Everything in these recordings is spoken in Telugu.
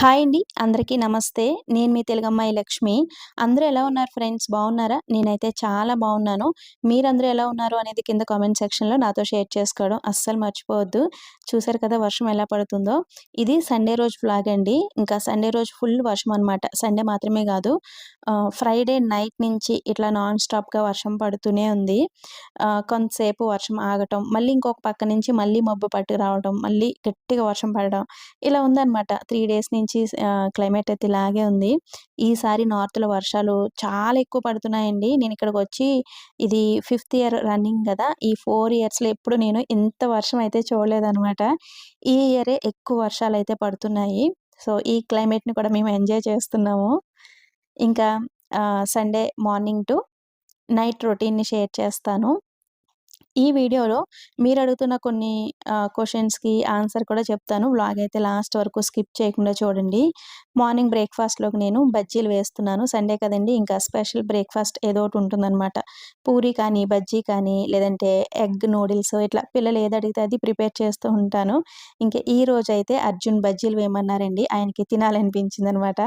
హాయ్ అండి. అందరికీ నమస్తే. నేను మీ తెలుగమ్మాయి లక్ష్మి. అందరూ ఎలా ఉన్నారు ఫ్రెండ్స్? బాగున్నారా? నేనైతే చాలా బాగున్నాను. మీరందరూ ఎలా ఉన్నారు అనేది కింద కామెంట్ సెక్షన్లో నాతో షేర్ చేసుకోవడం అస్సలు మర్చిపోవద్దు. చూసారు కదా వర్షం ఎలా పడుతుందో? ఇది సండే రోజు ఫ్లాగ్ అండి. ఇంకా సండే రోజు ఫుల్ వర్షం అనమాట సండే మాత్రమే కాదు. ఫ్రైడే నైట్ నుంచి ఇట్లా నాన్ స్టాప్గా వర్షం పడుతూనే ఉంది. కొంతసేపు వర్షం ఆగటం మళ్ళీ ఇంకొక పక్క నుంచి మళ్ళీ మబ్బు పట్టుకు రావడం మళ్ళీ గట్టిగా వర్షం పడడం ఇలా ఉందన్నమాట. త్రీ డేస్ నుంచి నుంచి క్లైమేట్ అయితే ఇలాగే ఉంది. ఈసారి నార్త్లో వర్షాలు చాలా ఎక్కువ పడుతున్నాయండి. నేను ఇక్కడికి వచ్చి ఇది ఫిఫ్త్ ఇయర్ రన్నింగ్ కదా ఈ ఫోర్ ఇయర్స్లో ఎప్పుడు నేను ఇంత వర్షం అయితే చూడలేదనమాట ఈ ఇయరే ఎక్కువ వర్షాలు అయితే పడుతున్నాయి. సో ఈ క్లైమేట్ని కూడా మేము ఎంజాయ్ చేస్తున్నాము. ఇంకా సండే మార్నింగ్ టు నైట్ రొటీన్ని షేర్ చేస్తాను. ఈ వీడియోలో మీరు అడుగుతున్న కొన్ని క్వశ్చన్స్కి ఆన్సర్ కూడా చెప్తాను. బ్లాగ్ అయితే లాస్ట్ వరకు స్కిప్ చేయకుండా చూడండి. మార్నింగ్ బ్రేక్ఫాస్ట్లోకి నేను బజ్జీలు వేస్తున్నాను. సండే కదండి ఇంకా స్పెషల్ బ్రేక్ఫాస్ట్ ఏదో ఒకటి ఉంటుందన్నమాట. పూరి కానీ బజ్జీ కానీ లేదంటే ఎగ్ నూడిల్స్ ఇట్లా పిల్లలు ఏది అడిగితే అది ప్రిపేర్ చేస్తూ ఉంటాను. ఇంకా ఈ రోజు అయితే అర్జున్ బజ్జీలు వేయమన్నారండి. ఆయనకి తినాలనిపించింది అనమాట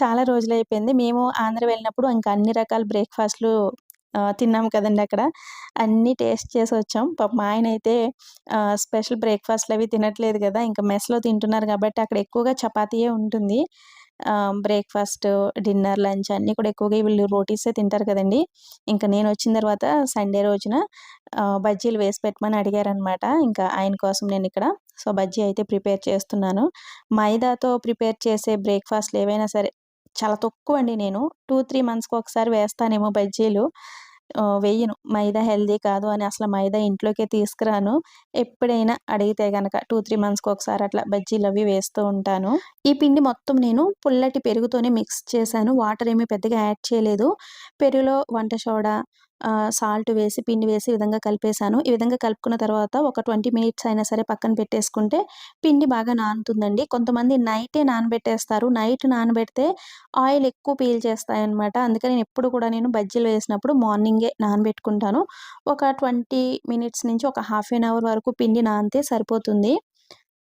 చాలా రోజులు అయిపోయింది. మేము ఆంధ్ర వెళ్ళినప్పుడు ఇంకా అన్ని రకాల బ్రేక్ఫాస్ట్లు తిన్నాం కదండి అక్కడ. అన్నీ టేస్ట్ చేసి వచ్చాం. పాప మా ఆయన అయితే స్పెషల్ బ్రేక్ఫాస్ట్లు అవి తినట్లేదు కదా ఇంకా మెస్లో తింటున్నారు కాబట్టి అక్కడ ఎక్కువగా చపాతీయే ఉంటుంది. బ్రేక్ఫాస్ట్ డిన్నర్ లంచ్ అన్నీ కూడా ఎక్కువగా వీళ్ళు రోటీసే తింటారు కదండి. ఇంకా నేను వచ్చిన తర్వాత సండే రోజున బజ్జీలు వేసి పెట్టమని అడిగారనమాట. ఇంకా ఆయన కోసం నేను ఇక్కడ సో బజ్జీ అయితే ప్రిపేర్ చేస్తున్నాను. మైదాతో ప్రిపేర్ చేసే బ్రేక్ఫాస్ట్లు ఏవైనా సరే చాలా తక్కువ అండి నేను. టూ త్రీ మంత్స్కి ఒకసారి వేస్తానేమో బజ్జీలు. వేయను. మైదా హెల్దీ కాదు అని అసలు మైదా ఇంట్లోకే తీసుకురాను. ఎప్పుడైనా అడిగితే కనుక టూ త్రీ మంత్స్కి ఒకసారి అట్లా బజ్జీలు అవి వేస్తూ ఉంటాను. ఈ పిండి మొత్తం నేను పుల్లటి పెరుగుతోనే మిక్స్ చేశాను. వాటర్ ఏమీ పెద్దగా యాడ్ చేయలేదు. పెరుగులో వంట సోడా సాల్ట్ వేసి పిండి వేసి ఈ విధంగా కలిపేశాను. ఈ విధంగా కలుపుకున్న తర్వాత ఒక ట్వంటీ మినిట్స్ అయినా సరే పక్కన పెట్టేసుకుంటే పిండి బాగా నానుతుందండి. కొంతమంది నైటే నానబెట్టేస్తారు. నైట్ నానబెడితే ఆయిల్ ఎక్కువ పీల్ చేస్తాయన్నమాట అందుకని నేను ఎప్పుడు కూడా నేను బజ్జీలు వేసినప్పుడు మార్నింగే నానబెట్టుకుంటాను. ఒక ట్వంటీ మినిట్స్ నుంచి ఒక హాఫ్ అన్ అవర్ వరకు పిండి నానితే సరిపోతుంది.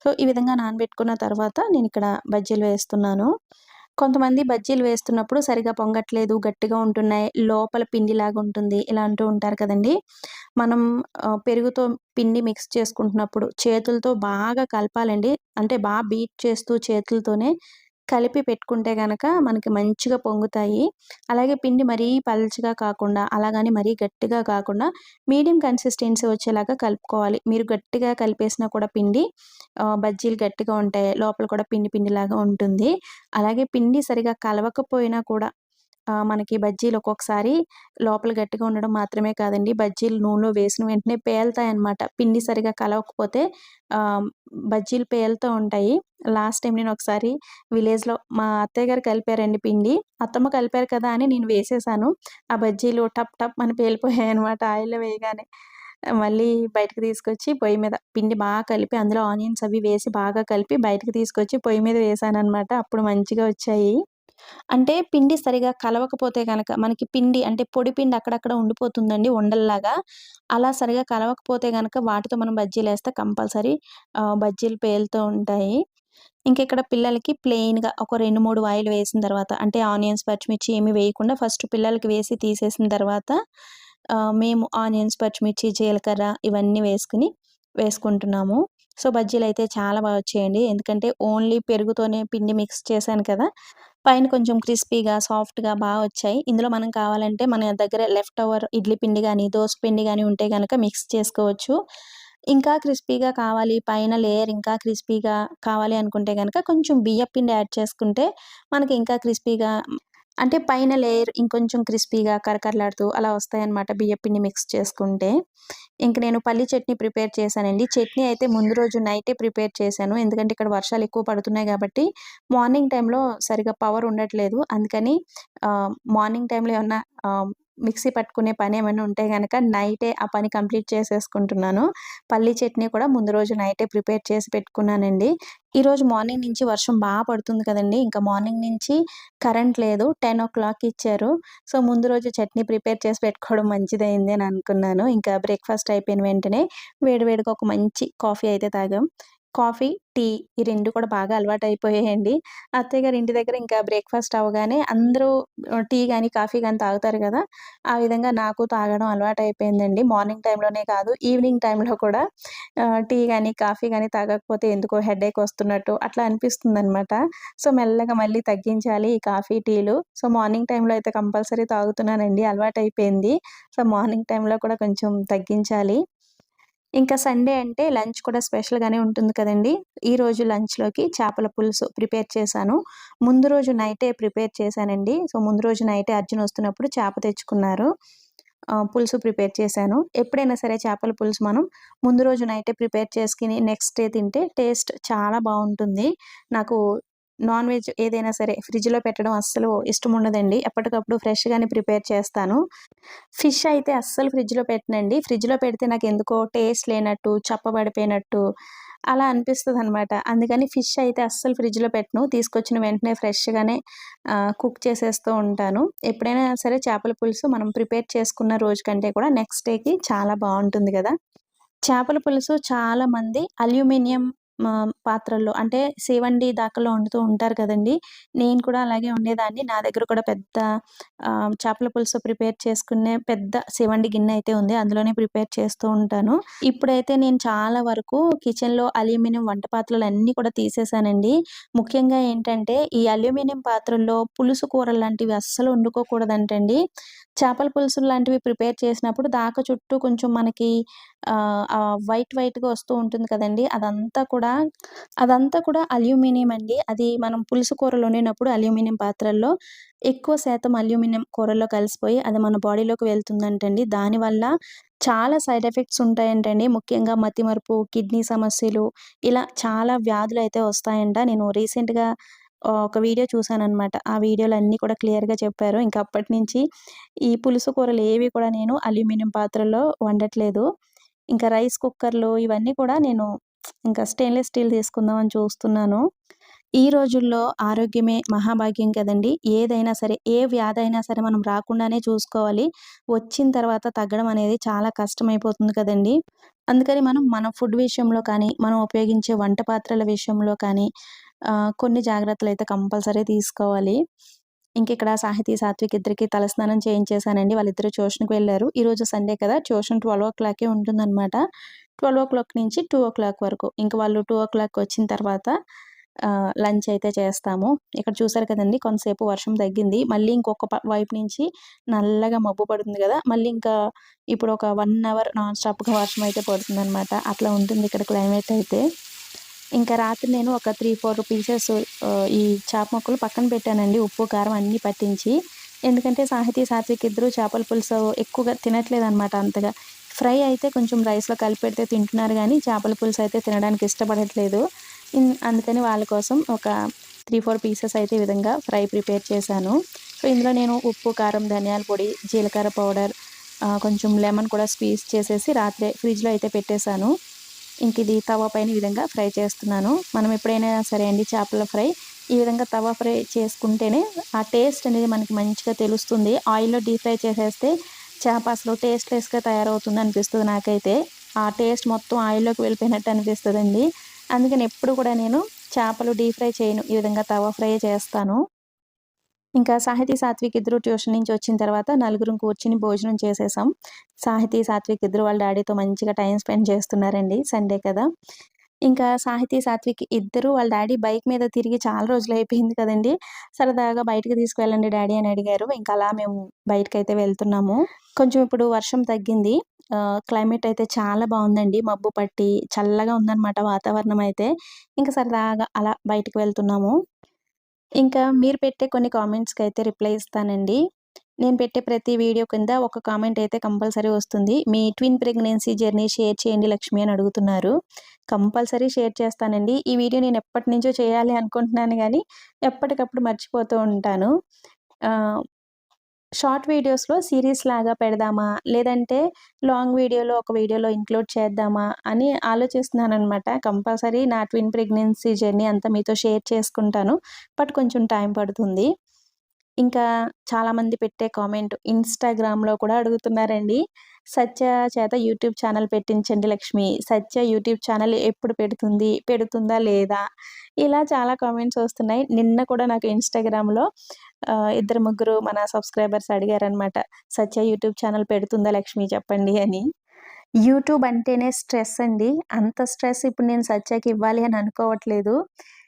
సో ఈ విధంగా నానబెట్టుకున్న తర్వాత నేను ఇక్కడ బజ్జీలు వేస్తున్నాను. కొంతమంది బజ్జీలు వేస్తున్నప్పుడు సరిగా పొంగట్లేదు గట్టిగా ఉంటున్నాయి లోపల పిండిలాగా ఉంటుంది ఇలా అంటూ ఉంటారు కదండి. మనం పెరుగుతో పిండి మిక్స్ చేసుకుంటున్నప్పుడు చేతులతో బాగా కలపాలండి. అంటే బాగా బీట్ చేస్తూ చేతులతోనే కలిపి పెట్టుకుంటే కనుక మనకి మంచిగా పొంగుతాయి. అలాగే పిండి మరీ పల్చగా కాకుండా అలాగని మరీ గట్టిగా కాకుండా మీడియం కన్సిస్టెన్సీ వచ్చేలాగా కలుపుకోవాలి. మీరు గట్టిగా కలిపేసినా కూడా పిండి బజ్జీలు గట్టిగా ఉంటాయి. లోపల కూడా పిండి పిండిలాగా ఉంటుంది. అలాగే పిండి సరిగా కలవకపోయినా కూడా మనకి బజ్జీలు ఒక్కొక్కసారి లోపల గట్టిగా ఉండడం మాత్రమే కాదండి. బజ్జీలు నూనెలో వేసిన వెంటనే పేలుతాయి అనమాట పిండి సరిగా కలవకపోతే బజ్జీలు పేలుతూ ఉంటాయి. లాస్ట్ టైం నేను ఒకసారి విలేజ్లో మా అత్తయ్య గారు కలిపారండి పిండి. అత్తమ్మ కలిపారు కదా అని నేను వేసేసాను. ఆ బజ్జీలు టప్ టప్ అని పేలిపోయాయి అనమాట ఆయిల్లో వేయగానే. మళ్ళీ బయటకు తీసుకొచ్చి పొయ్యి మీద పిండి బాగా కలిపి అందులో ఆనియన్స్ అవి వేసి బాగా కలిపి బయటకు తీసుకొచ్చి పొయ్యి మీద వేసాను అనమాట అప్పుడు మంచిగా వచ్చాయి. అంటే పిండి సరిగా కలవకపోతే కనుక మనకి పిండి అంటే పొడి పిండి అక్కడక్కడ ఉండిపోతుందండి ఉండల్లాగా అలా సరిగా కలవకపోతే కనుక వాటితో మనం బజ్జీలు వేస్తే కంపల్సరీ బజ్జీలు పేలుతూ ఉంటాయి. ఇంకా ఇక్కడ పిల్లలకి ప్లెయిన్గా ఒక రెండు మూడు ఆయిల్ వేసిన తర్వాత అంటే ఆనియన్స్ పచ్చిమిర్చి ఏమి వేయకుండా ఫస్ట్ పిల్లలకి వేసి తీసేసిన తర్వాత మేము ఆనియన్స్ పచ్చిమిర్చి జీలకర్ర ఇవన్నీ వేసుకుని వేసుకుంటున్నాము. సో బజ్జీలు అయితే చాలా బాగా వచ్చేయండి. ఎందుకంటే ఓన్లీ పెరుగుతోనే పిండి మిక్స్ చేశాను కదా పైన కొంచెం క్రిస్పీగా సాఫ్ట్గా బాగా వచ్చాయి. ఇందులో మనం కావాలంటే మన దగ్గర లెఫ్ట్ ఓవర్ ఇడ్లీ పిండి కానీ దోశ పిండి కానీ ఉంటే కనుక మిక్స్ చేసుకోవచ్చు. ఇంకా క్రిస్పీగా కావాలి పైన లేయర్ ఇంకా క్రిస్పీగా కావాలి అనుకుంటే కనుక కొంచెం బియ్య పిండి యాడ్ చేసుకుంటే మనకి ఇంకా క్రిస్పీగా అంటే పైన లేయర్ ఇంకొంచెం క్రిస్పీగా కరకరలాడుతూ అలా వస్తాయన్నమాట బియ్యపిండి మిక్స్ చేసుకుంటే. ఇంక నేను పల్లి చట్నీ ప్రిపేర్ చేశానండి. చట్నీ అయితే ముందు రోజు నైటే ప్రిపేర్ చేశాను. ఎందుకంటే ఇక్కడ వర్షాలు ఎక్కువ పడుతున్నాయి కాబట్టి మార్నింగ్ టైంలో సరిగా పవర్ ఉండట్లేదు. అందుకని మార్నింగ్ టైంలో ఏమన్నా మిక్సీ పట్టుకునే పని ఏమైనా ఉంటే కనుక నైటే ఆ పని కంప్లీట్ చేసేసుకుంటున్నాను. పల్లీ చట్నీ కూడా ముందు రోజు నైటే ప్రిపేర్ చేసి పెట్టుకున్నానండి. ఈరోజు మార్నింగ్ నుంచి వర్షం బాగా పడుతుంది కదండి. ఇంకా మార్నింగ్ నుంచి కరెంట్ లేదు. టెన్ ఓ క్లాక్ ఇచ్చారు. సో ముందు రోజు చట్నీ ప్రిపేర్ చేసి పెట్టుకోవడం మంచిదైంది అని అనుకున్నాను. ఇంకా బ్రేక్ఫాస్ట్ అయిపోయిన వెంటనే వేడివేడిగా ఒక మంచి కాఫీ అయితే తాగాం. కాఫీ, టీ ఈ రెండు కూడా బాగా అలవాటయిపోయాయండి. అత్తయ్య గారి ఇంటి దగ్గర ఇంకా బ్రేక్‌ఫాస్ట్ అవ్వగానే అందరూ టీ కానీ కాఫీ కానీ తాగుతారు కదా ఆ విధంగా నాకు తాగడం అలవాటు అయిపోయిందండి మార్నింగ్ టైంలోనే కాదు, ఈవినింగ్ టైంలో కూడా టీ కానీ కాఫీ కానీ తాగకపోతే ఎందుకో హెడేక్ వస్తున్నట్టు అట్లా అనిపిస్తుందనమాట. సో, మెల్లగా మళ్ళీ తగ్గించాలి ఈ కాఫీ, టీలు. సో, మార్నింగ్ టైంలో అయితే కంపల్సరీ తాగుతున్నానండి. అలవాటయిపోయింది. సో, మార్నింగ్ టైంలో కూడా కొంచెం తగ్గించాలి. ఇంకా సండే అంటే లంచ్ కూడా స్పెషల్‌గానే ఉంటుంది కదండీ! ఈరోజు లంచ్‌లోకి చేపల పులుసు ప్రిపేర్ చేశాను. ముందు రోజు నైటే ప్రిపేర్ చేశానండి. సో, ముందు రోజు నైటే అర్జున్ వస్తున్నప్పుడు చేప తెచ్చుకున్నారు. పులుసు ప్రిపేర్ చేశాను. ఎప్పుడైనా సరే చేపల పులుసు మనం ముందు రోజు నైటే ప్రిపేర్ చేసుకుని నెక్స్ట్ డే తింటే టేస్ట్ చాలా బాగుంటుంది నాకు నాన్ వెజ్ ఏదైనా సరే ఫ్రిడ్జ్‌లో పెట్టడం అస్సలు ఇష్టం ఉండదండి. ఎప్పటికప్పుడు ఫ్రెష్‌గానే ప్రిపేర్ చేస్తాను. ఫిష్ అయితే అస్సలు ఫ్రిడ్జ్‌లో పెట్టనండి. ఫ్రిడ్జ్‌లో పెడితే నాకు ఎందుకో టేస్ట్ లేనట్టు, చప్పబడిపోయినట్టు అలా అనిపిస్తుంది అనమాట అందుకని ఫిష్ అయితే అస్సలు ఫ్రిడ్జ్‌లో పెట్టను. తీసుకొచ్చిన వెంటనే ఫ్రెష్‌గానే కుక్ చేసేస్తూ ఉంటాను. ఎప్పుడైనా సరే చేపల పులుసు మనం ప్రిపేర్ చేసుకున్న రోజు కంటే కూడా నెక్స్ట్ డేకి చాలా బాగుంటుంది కదా చేపల పులుసు చాలామంది అల్యూమినియం పాత్రల్లో అంటే సేవండి దాకలో వండుతూ ఉంటారు కదండీ! నేను కూడా అలాగే వండేదాన్ని. నా దగ్గర కూడా పెద్ద చేపల పులుసు ప్రిపేర్ చేసుకునే పెద్ద సేవండి గిన్నె అయితే ఉంది. అందులోనే ప్రిపేర్ చేస్తూ ఉంటాను. ఇప్పుడైతే నేను చాలా వరకు కిచెన్‌లో అల్యూమినియం వంట పాత్రలు అన్నీ కూడా తీసేసానండి. ముఖ్యంగా ఏంటంటే ఈ అల్యూమినియం పాత్రల్లో పులుసు కూరలు లాంటివి అస్సలు వండుకోకూడదంటండి. చేపల పులుసులు లాంటివి ప్రిపేర్ చేసినప్పుడు దాక చుట్టూ కొంచెం మనకి వైట్ వైట్‌గా వస్తూ ఉంటుంది కదండి అదంతా కూడా అదంతా కూడా అల్యూమినియం అండి. అది మనం పులుసు కూరలు వండినప్పుడు అల్యూమినియం పాత్రల్లో ఎక్కువ శాతం అల్యూమినియం కూరల్లో కలిసిపోయి అది మన బాడీలోకి వెళ్తుందంటండి. దానివల్ల చాలా సైడ్ ఎఫెక్ట్స్ ఉంటాయంటండి. ముఖ్యంగా మతిమరుపు, కిడ్నీ సమస్యలు ఇలా చాలా వ్యాధులు అయితే వస్తాయంట. నేను రీసెంట్‌గా ఒక వీడియో చూసాననమాట. ఆ వీడియోలు అన్నీ కూడా క్లియర్‌గా చెప్పారు. ఇంక అప్పటినుంచి ఈ పులుసు కూరలు ఏవి కూడా నేను అల్యూమినియం పాత్రలో వండట్లేదు. ఇంకా రైస్ కుక్కర్‌లు ఇవన్నీ కూడా నేను ఇంకా స్టెయిన్‌లెస్ స్టీల్ తీసుకుందామని చూస్తున్నాను. ఈ రోజుల్లో ఆరోగ్యమే మహాభాగ్యం కదండీ! ఏదైనా సరే, ఏ వ్యాధి అయినా సరే మనం రాకుండానే చూసుకోవాలి. వచ్చిన తర్వాత తగ్గడం అనేది చాలా కష్టమైపోతుంది కదండీ! అందుకని మనం మన ఫుడ్ విషయంలో కానీ, మనం ఉపయోగించే వంట పాత్రల విషయంలో కానీ కొన్ని కొన్ని అయితే కంపల్సరీ తీసుకోవాలి. ఇంకిక్కడ సాహితీ, సాత్విక్ ఇద్దరికి తలస్నానం చేయించేశానండి. వాళ్ళిద్దరు ట్యూషన్‌కి వెళ్ళారు. ఈరోజు సండే కదా! ట్యూషన్ ట్వెల్వ్ ఓ క్లాకే ఉంటుందన్నమాట ట్వెల్వ్ ఓ క్లాక్ నుంచి 2:00 వరకు. ఇంక వాళ్ళు 2:00 వచ్చిన తర్వాత లంచ్ అయితే చేస్తాము. ఇక్కడ చూసారు కదండి కొంతసేపు వర్షం తగ్గింది. మళ్ళీ ఇంకొక వైపు నుంచి నల్లగా మబ్బు పడుతుంది కదా మళ్ళీ ఇంకా ఇప్పుడు ఒక వన్ అవర్ నాన్ స్టాప్‌గా వర్షం అయితే పడుతుంది అట్లా ఉంటుంది ఇక్కడ క్లైమేట్ అయితే. ఇంకా రాత్రి నేను ఒక 3, 4 పీసెస్ ఈ చేప ముక్కలు పక్కన పెట్టానండి. ఉప్పు, కారం అన్నీ పట్టించి. ఎందుకంటే సాహితీ, సాత్విక్ ఇద్దరు చేపల పులుసు ఎక్కువగా తినట్లేదనమాట అంతగా. ఫ్రై అయితే కొంచెం రైస్‌లో కలిపెడితే తింటున్నారు కానీ చేపల పులుసు అయితే తినడానికి ఇష్టపడట్లేదు. అందుకని వాళ్ళ కోసం ఒక 3, 4 పీసెస్ అయితే ఈ విధంగా ఫ్రై ప్రిపేర్ చేశాను. సో, ఇందులో నేను ఉప్పు, కారం, ధనియాల పొడి, జీలకర్ర పౌడర్ కొంచెం లెమన్ కూడా స్క్వీజ్ చేసేసి రాత్రే ఫ్రిడ్జ్‌లో అయితే పెట్టేశాను. ఇంక ఇది తవా పైన ఈ విధంగా ఫ్రై చేస్తున్నాను. మనం ఎప్పుడైనా సరే అండి చేపల ఫ్రై ఈ విధంగా తవా ఫ్రై చేసుకుంటేనే ఆ టేస్ట్ అనేది మనకి మంచిగా తెలుస్తుంది. ఆయిల్‌లో డీప్ ఫ్రై చేసేస్తే చేప అసలు టేస్ట్‌లెస్‌గా తయారవుతుంది అనిపిస్తుంది నాకైతే. ఆ టేస్ట్ మొత్తం ఆయిల్‌లోకి వెళ్ళిపోయినట్టు అనిపిస్తదండి. అందుకని ఎప్పుడు కూడా నేను చేపలు డీప్ ఫ్రై చేయను. ఈ విధంగా తవా ఫ్రై చేస్తాను. ఇంకా సాహితీ, సాత్విక్ ఇద్దరు ట్యూషన్ నుంచి వచ్చిన తర్వాత నలుగురం కూర్చుని భోజనం చేసేసాం. సాహితీ, సాత్విక్ ఇద్దరు వాళ్ళ డాడీతో మంచిగా టైం స్పెండ్ చేస్తున్నారండి. సండే కదా! ఇంకా సాహితీ, సాత్విక్ ఇద్దరు వాళ్ళ డాడీ బైక్ మీద తిరిగి చాలా రోజులు అయిపోయింది కదండి సరదాగా బయటకు తీసుకువెళ్ళండి డాడీ అని అడిగారు. ఇంకా అలా మేము బయటికైతే వెళ్తున్నాము. కొంచెం ఇప్పుడు వర్షం తగ్గింది. క్లైమేట్ అయితే చాలా బాగుందండి మబ్బు పట్టి చల్లగా ఉందన్నమాట వాతావరణం అయితే. ఇంకా సరదాగా అలా బయటకు వెళ్తున్నాము. ఇంకా మీరు పెట్టే కొన్ని కామెంట్స్కి అయితే రిప్లై ఇస్తానండి. నేను పెట్టే ప్రతి వీడియో కింద ఒక కామెంట్ అయితే కంపల్సరీ వస్తుంది. మీ ట్విన్ ప్రెగ్నెన్సీ జర్నీ షేర్ చేయండి లక్ష్మి అని అడుగుతున్నారు. కంపల్సరీ షేర్ చేస్తానండి. ఈ వీడియో నేను ఎప్పటి నుంచో చేయాలి అనుకుంటున్నాను కానీ ఎప్పటికప్పుడు మర్చిపోతూ ఉంటాను. షార్ట్ వీడియోస్‌లో సీరీస్ లాగా పెడదామా? లేదంటే లాంగ్ వీడియోలో ఒక వీడియోలో ఇంక్లూడ్ చేద్దామా? అని ఆలోచిస్తున్నాను అనమాట కంపల్సరీ నా ట్విన్ ప్రెగ్నెన్సీ జర్నీ అంతా మీతో షేర్ చేసుకుంటాను. బట్ కొంచెం టైం పడుతుంది. ఇంకా చాలామంది పెట్టే కామెంట్ ఇన్‌స్టాగ్రామ్‌లో కూడా అడుగుతున్నారండి. సత్య చేత యూట్యూబ్ ఛానల్ పెట్టించండి లక్ష్మి. సత్య యూట్యూబ్ ఛానల్ ఎప్పుడు పెడుతుంది పెడుతుందా లేదా? ఇలా చాలా కామెంట్స్ వస్తున్నాయి. నిన్న కూడా నాకు ఇన్స్టాగ్రామ్లో ఇద్దరు ముగ్గురు మన సబ్స్క్రైబర్స్ అడిగారనమాట సత్య యూట్యూబ్ ఛానల్ పెడుతుందా లక్ష్మి చెప్పండి అని. యూట్యూబ్ అంటేనే స్ట్రెస్ అండి. అంత స్ట్రెస్ ఇప్పుడు నేను సత్యకి ఇవ్వాలి అని అనుకోవట్లేదు.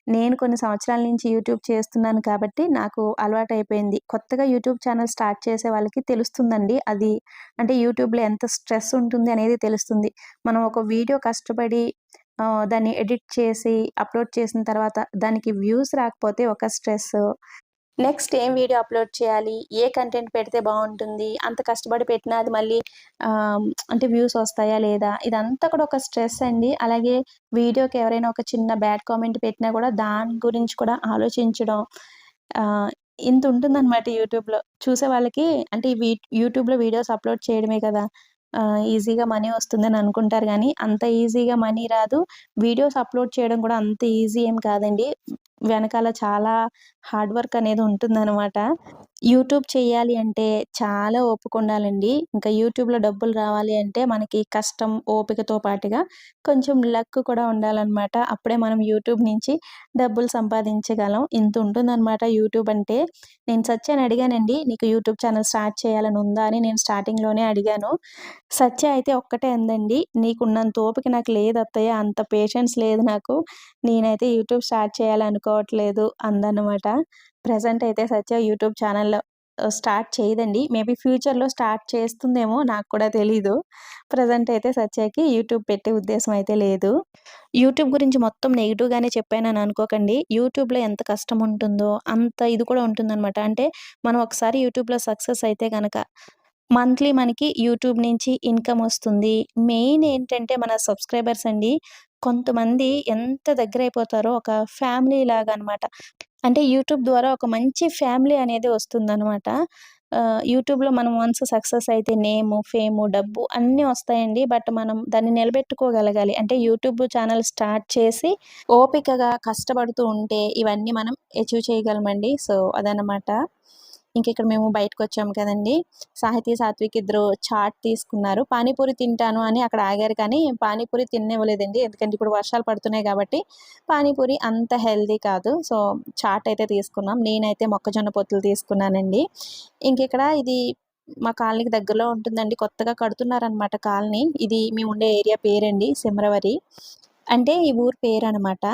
నేను కొన్ని సంవత్సరాల నుంచి యూట్యూబ్ చేస్తున్నాను కాబట్టి నాకు అలవాటు అయిపోయింది కొత్తగా యూట్యూబ్ ఛానల్ స్టార్ట్ చేసే వాళ్ళకి తెలుస్తుందండి. అది అంటే యూట్యూబ్లో ఎంత స్ట్రెస్ ఉంటుంది అనేది తెలుస్తుంది. మనం ఒక వీడియో కష్టపడి దాన్ని ఎడిట్ చేసి అప్లోడ్ చేసిన తర్వాత దానికి వ్యూస్ రాకపోతే ఒక స్ట్రెస్ నెక్స్ట్ ఏం వీడియో అప్లోడ్ చేయాలి? ఏ కంటెంట్ పెడితే బాగుంటుంది? అంత కష్టపడి పెట్టినా అది మళ్ళీ అంటే వ్యూస్ వస్తాయా లేదా? ఇదంతా కూడా ఒక స్ట్రెస్ అండి. అలాగే వీడియోకి ఎవరైనా ఒక చిన్న బ్యాడ్ కామెంట్ పెట్టినా కూడా దాని గురించి కూడా ఆలోచించడం ఇంత ఉంటుందన్నమాట యూట్యూబ్లో. చూసే వాళ్ళకి అంటే యూట్యూబ్లో వీడియోస్ అప్లోడ్ చేయడమే కదా ఈజీగా మనీ వస్తుందని అనుకుంటారు కానీ అంత ఈజీగా మనీ రాదు. వీడియోస్ అప్లోడ్ చేయడం కూడా అంత ఈజీ ఏం కాదండి. వెనకాల చాలా హార్డ్ వర్క్ అనేది ఉంటుందన్నమాట. యూట్యూబ్ చేయాలి అంటే చాలా ఓపిక ఉండాలండి. ఇంకా యూట్యూబ్లో డబ్బులు రావాలి అంటే మనకి కష్టం ఓపికతో పాటుగా కొంచెం లక్ కూడా ఉండాలన్నమాట. అప్పుడే మనం యూట్యూబ్ నుంచి డబ్బులు సంపాదించగలం. ఇంత ఉంటుందన్నమాట యూట్యూబ్ అంటే. నేను సత్యాన్ని అడిగానండి నీకు యూట్యూబ్ ఛానల్ స్టార్ట్ చేయాలని ఉందా? అని నేను స్టార్టింగ్లోనే అడిగాను. సత్య అయితే ఒక్కటే అందండి. నీకున్నంత ఓపిక నాకు లేదు అత్తయ్య. అంత పేషెన్స్ లేదు నాకు. నేనైతే యూట్యూబ్ స్టార్ట్ చేయాలనుకోవట్లేదు అందనమాట ప్రజెంట్ అయితే సత్య యూట్యూబ్ ఛానల్ స్టార్ట్ చేయదండి. మేబీ ఫ్యూచర్లో స్టార్ట్ చేస్తుందేమో నాకు కూడా తెలీదు. ప్రజెంట్ అయితే సత్యకి యూట్యూబ్ పెట్టే ఉద్దేశం అయితే లేదు. యూట్యూబ్ గురించి మొత్తం నెగిటివ్గానే చెప్పానని అనుకోకండి. యూట్యూబ్లో ఎంత కష్టం ఉంటుందో అంత ఇది కూడా ఉంటుందన్నమాట. అంటే మనం ఒకసారి యూట్యూబ్లో సక్సెస్ అయితే కనుక మంత్లీ మనకి యూట్యూబ్ నుంచి ఇన్కమ్ వస్తుంది. మెయిన్ ఏంటంటే మన సబ్స్క్రైబర్స్ అండి. కొంతమంది ఎంత దగ్గర అయిపోతారో ఒక ఫ్యామిలీ లాగా అనమాట అంటే యూట్యూబ్ ద్వారా ఒక మంచి ఫ్యామిలీ అనేది వస్తుందనమాట. యూట్యూబ్లో మనం వన్స్ సక్సెస్ అయితే నేము ఫేము డబ్బు అన్నీ వస్తాయండి. బట్ మనం దాన్ని నిలబెట్టుకోగలగాలి. అంటే యూట్యూబ్ ఛానల్ స్టార్ట్ చేసి ఓపికగా కష్టపడుతూ ఉంటే ఇవన్నీ మనం అచీవ్ చేయగలమండి. సో అదనమాట. ఇంక ఇక్కడ మేము బయటకు వచ్చాము కదండి. సాహితీ సాత్విక్ ఇద్దరు చాట్ తీసుకున్నారు. పానీపూరి తింటాను అని అక్కడ ఆగారు కానీ పానీపూరి తినేవ్వలేదండి. ఎందుకంటే ఇప్పుడు వర్షాలు పడుతున్నాయి కాబట్టి పానీపూరి అంత హెల్దీ కాదు. సో చాట్ అయితే తీసుకున్నాం. నేనైతే మొక్కజొన్న పొత్తులు తీసుకున్నానండి. ఇంక ఇక్కడ ఇది మా కాలనీకి దగ్గరలో ఉంటుందండి. కొత్తగా కడుతున్నారనమాట కాలనీ. ఇది మేము ఉండే ఏరియా పేరండి. సిమ్రవరి. అంటే ఈ ఊరు పేరు అనమాట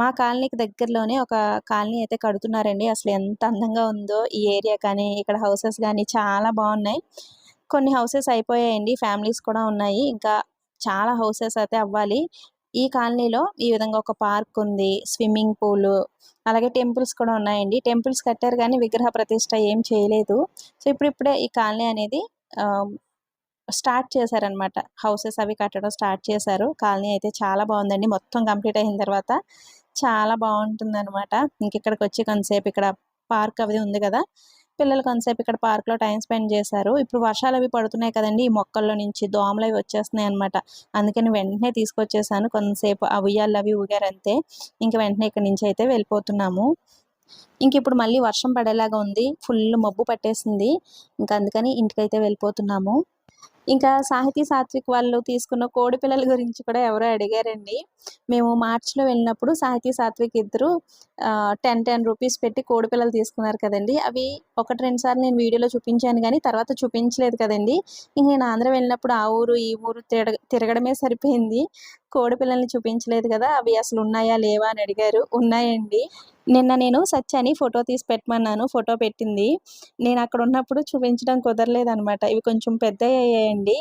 మా కాలనీకి దగ్గరలోనే ఒక కాలనీ అయితే కడుతున్నారండి. అసలు ఎంత అందంగా ఉందో ఈ ఏరియా కానీ ఇక్కడ హౌసెస్ కానీ చాలా బాగున్నాయి. కొన్ని హౌసెస్ అయిపోయాయండి. ఫ్యామిలీస్ కూడా ఉన్నాయి. ఇంకా చాలా హౌసెస్ అయితే అవ్వాలి. ఈ కాలనీలో ఈ విధంగా ఒక పార్క్ ఉంది స్విమ్మింగ్ పూల్ అలాగే టెంపుల్స్ కూడా ఉన్నాయండి. టెంపుల్స్ కట్టారు కానీ విగ్రహ ప్రతిష్ట ఏం చేయలేదు. సో ఇప్పుడిప్పుడే ఈ కాలనీ అనేది స్టార్ట్ చేశారనమాట హౌసెస్ అవి కట్టడం స్టార్ట్ చేశారు. కాలనీ అయితే చాలా బాగుందండి. మొత్తం కంప్లీట్ అయిన తర్వాత చాలా బాగుంటుంది అనమాట ఇంక ఇక్కడికి వచ్చి కొంతసేపు ఇక్కడ పార్క్ అవి ఉంది కదా పిల్లలు కొంతసేపు ఇక్కడ పార్క్లో టైం స్పెండ్ చేశారు. ఇప్పుడు వర్షాలు అవి పడుతున్నాయి కదండి ఈ మొక్కల్లో నుంచి దోమలు అవి వచ్చేస్తున్నాయి అనమాట అందుకని వెంటనే తీసుకొచ్చేసాను. కొంతసేపు ఆ ఉయ్యాలు అవి ఊగారంతే ఇంక వెంటనే ఇక్కడ నుంచి అయితే వెళ్ళిపోతున్నాము. ఇంక ఇప్పుడు మళ్ళీ వర్షం పడేలాగా ఉంది. ఫుల్ మబ్బు పట్టేసింది. ఇంకా అందుకని ఇంటికైతే వెళ్ళిపోతున్నాము. ఇంకా సాహితీ సాత్విక్ వాళ్ళు తీసుకున్న కోడి పిల్లల గురించి కూడా ఎవరో అడిగారండి. మేము మార్చిలో వెళ్ళినప్పుడు సాహితీ సాత్విక్ ఇద్దరు టెన్ టెన్ రూపీస్ పెట్టి కోడి పిల్లలు తీసుకున్నారు కదండి. అవి ఒకటి రెండు సార్లు నేను వీడియోలో చూపించాను కానీ తర్వాత చూపించలేదు కదండి. ఇంక నేను ఆంధ్ర వెళ్ళినప్పుడు ఆ ఊరు ఈ ఊరు తిరగ తిరగడమే సరిపోయింది. కోడి పిల్లల్ని చూపించలేదు కదా అవి అసలు ఉన్నాయా లేవా అని అడిగారు. ఉన్నాయండి. నిన్న నేను సత్యాని ఫోటో తీసి పెట్టమన్నాను ఫోటో పెట్టింది. నేను అక్కడ ఉన్నప్పుడు చూపించడం కుదరలేదనమాట ఇవి కొంచెం పెద్ద అయ్యాయండి.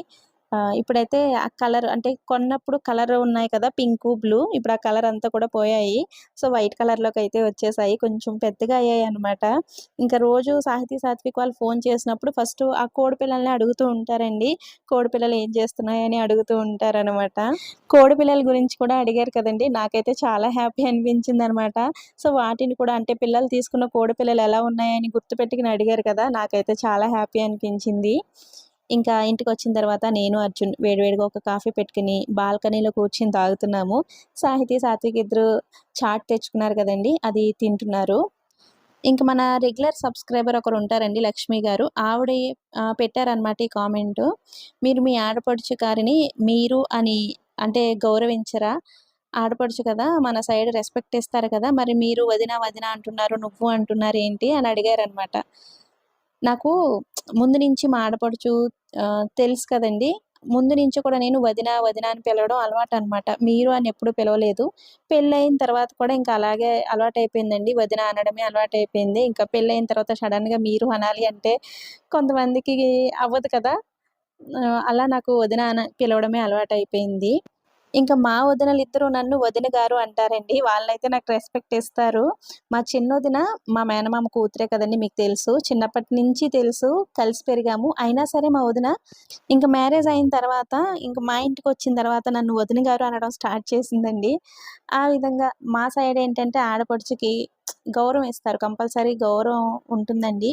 ఇప్పుడైతే ఆ కలర్ అంటే కొన్నప్పుడు కలర్ ఉన్నాయి కదా పింక్ బ్లూ. ఇప్పుడు ఆ కలర్ అంతా కూడా పోయాయి. సో వైట్ కలర్లోకి అయితే వచ్చేసాయి. కొంచెం పెద్దగా అయ్యాయి అనమాట ఇంకా రోజు సాహితీ సాత్విక్ వాళ్ళు ఫోన్ చేసినప్పుడు ఫస్ట్ ఆ కోడిపిల్లల్ని అడుగుతూ ఉంటారండి. కోడిపిల్లలు ఏం చేస్తున్నాయని అడుగుతూ ఉంటారనమాట కోడిపిల్లల గురించి కూడా అడిగారు కదండి. నాకైతే చాలా హ్యాపీ అనిపించింది అనమాట సో వాటిని కూడా అంటే పిల్లలు తీసుకున్న కోడిపిల్లలు ఎలా ఉన్నాయని గుర్తుపెట్టుకుని అడిగారు కదా నాకైతే చాలా హ్యాపీ అనిపించింది. ఇంకా ఇంటికి వచ్చిన తర్వాత నేను అర్జున్ వేడివేడిగా ఒక కాఫీ పెట్టుకుని బాల్కనీలో కూర్చుని తాగుతున్నాము సాహితీ సాత్విక్ ఇద్దరు చాట్ తెచ్చుకున్నారు కదండి అది తింటున్నారు ఇంక మన రెగ్యులర్ సబ్స్క్రైబర్ ఒకరు ఉంటారండి లక్ష్మి గారు. ఆవిడ పెట్టారనమాట ఈ కామెంట్ "మీరు మీ ఆడపడుచు గారిని మీరు అని అంటే గౌరవించరా? ఆడపడుచు కదా! మన సైడ్ రెస్పెక్ట్ ఇస్తారు కదా! మరి మీరు వదిన, వదిన అంటున్నారు. నువ్వు అంటున్నారు ఏంటి అని అడిగారనమాట. నాకు ముందు నుంచి మా ఆడపడుచు తెలుసు కదండీ! ముందు నుంచి కూడా నేను వదిన, వదిన అని పిలవడం అలవాటనమాట. మీరు అని ఎప్పుడు పిలవలేదు. పెళ్ళయిన తర్వాత కూడా ఇంకా అలాగే అలవాటయిపోయిందండి. వదిన అనడమే అలవాటయిపోయింది. ఇంకా పెళ్ళయిన తర్వాత సడన్గా మీరు అనాలి అంటే కొంతమందికి అవ్వదు కదా! అలా నాకు వదిన అని పిలవడమే అలవాటయిపోయింది. ఇంకా మా వదినలిద్దరూ నన్ను వదిన గారు అంటారండి. వాళ్ళైతే నాకు రెస్పెక్ట్ ఇస్తారు. మా చిన్నొదిన మా మేనమామ కూతురే కదండీ! మీకు తెలుసు. చిన్నప్పటి నుంచి తెలుసు. కలిసి పెరిగాము. అయినా సరే మా వదిన ఇంకా మ్యారేజ్ అయిన తర్వాత ఇంక మా ఇంటికి వచ్చిన తర్వాత నన్ను వదిన గారు అనడం స్టార్ట్ చేసిందండి. ఆ విధంగా మా సైడ్ ఏంటంటే ఆడపడుచుకి గౌరవం ఇస్తారు. కంపల్సరీ గౌరవం ఉంటుందండి.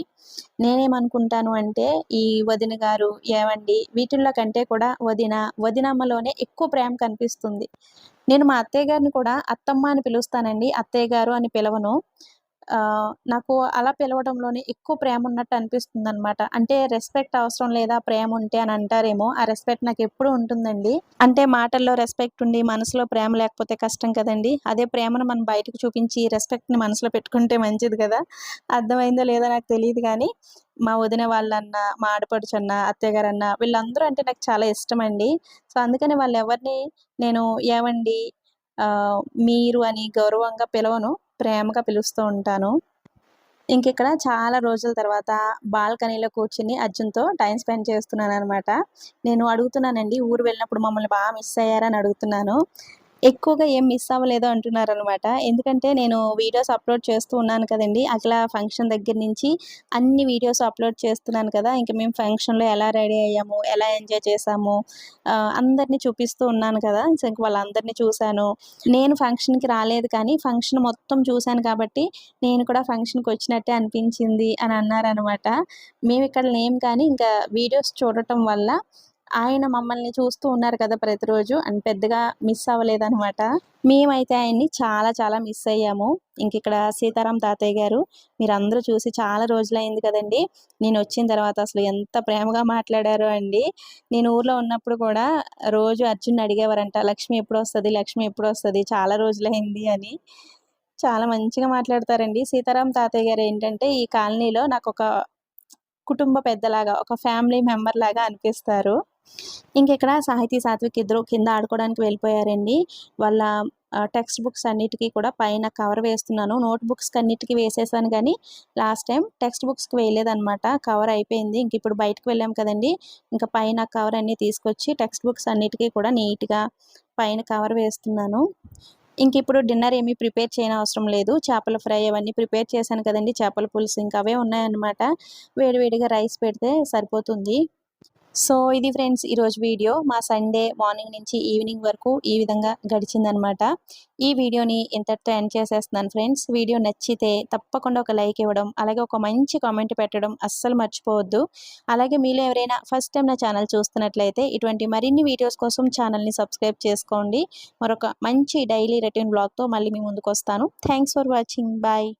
నేనేమనుకుంటాను అంటే ఈ వదిన గారు, ఏవండి వీటిల్లో కంటే కూడా వదిన, వదినమ్మలోనే ఎక్కువ ప్రేమ కనిపిస్తుంది. నేను మా అత్తయ్య గారిని కూడా అత్తమ్మ అని పిలుస్తానండి. అత్తయ్య గారు అని పిలవను. నాకు అలా పిలవడంలోనే ఎక్కువ ప్రేమ ఉన్నట్టు అనిపిస్తుంది అనమాట అంటే రెస్పెక్ట్ అవసరం లేదా ప్రేమ ఉంటే అని అంటారేమో! ఆ రెస్పెక్ట్ నాకు ఎప్పుడు ఉంటుందండి. అంటే మాటల్లో రెస్పెక్ట్ ఉండి మనసులో ప్రేమ లేకపోతే కష్టం కదండి అదే ప్రేమను మనం బయటకు చూపించి రెస్పెక్ట్‌ని మనసులో పెట్టుకుంటే మంచిది కదా! అర్థమైందో లేదో నాకు తెలియదు కానీ మా వదిన వాళ్ళన్నా, మా ఆడపడుచన్న అత్తయ్యగారన్న వీళ్ళందరూ అంటే నాకు చాలా ఇష్టం అండి సో, అందుకని వాళ్ళు ఎవరిని నేను ఏవండి, మీరు అని గౌరవంగా పిలవను. ప్రేమగా పిలుస్తూ ఉంటాను. ఇంకిక్కడ చాలా రోజుల తర్వాత బాల్కనీలో కూర్చుని అర్జున్‌తో టైం స్పెండ్ చేస్తున్నాను అనమాట నేను అడుగుతున్నానండి ఊరు వెళ్ళినప్పుడు మమ్మల్ని బాగా మిస్ అయ్యారని అడుగుతున్నాను. ఎక్కువగా ఏం మిస్ అవ్వలేదు అంటున్నారనమాట. ఎందుకంటే నేను వీడియోస్ అప్‌లోడ్ చేస్తూ ఉన్నాను కదండీ! అట్లా ఫంక్షన్ దగ్గర నుంచి అన్ని వీడియోస్ అప్‌లోడ్ చేస్తున్నాను కదా! ఇంకా మేము ఫంక్షన్‌లో ఎలా రెడీ అయ్యాము, ఎలా ఎంజాయ్ చేసాము అందరినీ అందరిని చూపిస్తూ ఉన్నాను కదా! సో, ఇంక వాళ్ళందరినీ చూశాను. నేను ఫంక్షన్‌కి రాలేదు కానీ ఫంక్షన్ మొత్తం చూశాను కాబట్టి నేను కూడా ఫంక్షన్కి వచ్చినట్టే అనిపించింది అని అన్నారనమాట. ఇక్కడ లేము కానీ ఇంకా వీడియోస్ చూడటం వల్ల ఆయన మమ్మల్ని చూస్తూ ఉన్నారు కదా ప్రతిరోజు అండ్ పెద్దగా మిస్ అవ్వలేదనమాట. మేమైతే ఆయన్ని చాలా చాలా మిస్ అయ్యాము. ఇంకిక్కడ సీతారాం తాతయ్య గారు మీరందరూ చూసి చాలా రోజులయింది కదండీ! నేనొచ్చిన తర్వాత అసలు ఎంత ప్రేమగా మాట్లాడారో అండి. నేను ఊర్లో ఉన్నప్పుడు కూడా రోజు అర్జున్ అడిగేవారంట. లక్ష్మి ఎప్పుడు వస్తుంది లక్ష్మి ఎప్పుడు వస్తుంది చాలా రోజులైంది అని. చాలా మంచిగా మాట్లాడతారండి. సీతారాం తాతయ్య గారు ఏంటంటే ఈ కాలనీలో నాకు ఒక కుటుంబ పెద్దలాగా, ఒక ఫ్యామిలీ మెంబర్ లాగా అనిపిస్తారు. ఇంకెక్కడ సాహితీ, సాత్విక్ ఇద్దరు కింద ఆడుకోవడానికి వెళ్ళిపోయారండి. వాళ్ళ టెక్స్ట్ బుక్స్ అన్నిటికీ కూడా పైన కవర్ వేస్తున్నాను. నోట్ బుక్స్‌కన్నిటికి వేసేసాను కానీ లాస్ట్ టైం టెక్స్ట్ బుక్స్‌కి వేయలేదనమాట. కవర్ అయిపోయింది. ఇంక ఇప్పుడు బయటకు వెళ్ళాం కదండీ! ఇంకా పైన కవర్ అన్నీ తీసుకొచ్చి టెక్స్ట్ బుక్స్ అన్నిటికీ కూడా నీట్‌గా పైన కవర్ వేస్తున్నాను. ఇంకిప్పుడు డిన్నర్ ఏమి ప్రిపేర్ చేయనవసరం లేదు. చేపల ఫ్రై అవన్నీ ప్రిపేర్ చేశాను కదండి చేపల పులుసు ఇంకా అవే ఉన్నాయన్నమాట. వేడివేడిగా రైస్ పెడితే సరిపోతుంది. సో, ఇది ఫ్రెండ్స్ ఈరోజు వీడియో. మా సండే మార్నింగ్ నుంచి ఈవినింగ్ వరకు ఈ విధంగా గడిచిందనమాట. ఈ వీడియోని ఇంతటితో ఎండ్ చేసేస్తున్నాను ఫ్రెండ్స్. వీడియో నచ్చితే తప్పకుండా ఒక లైక్ ఇవ్వడం, అలాగే ఒక మంచి కామెంట్ పెట్టడం అస్సలు మర్చిపోవద్దు. అలాగే మీలో ఎవరైనా ఫస్ట్ టైం నా ఛానల్ చూస్తున్నట్లయితే ఇటువంటి మరిన్ని వీడియోస్ కోసం ఛానల్‌ని సబ్స్క్రైబ్ చేసుకోండి. మరొక మంచి డైలీ రొటీన్ బ్లాగ్తో మళ్ళీ మీ ముందుకొస్తాను. Thanks for watching. బాయ్.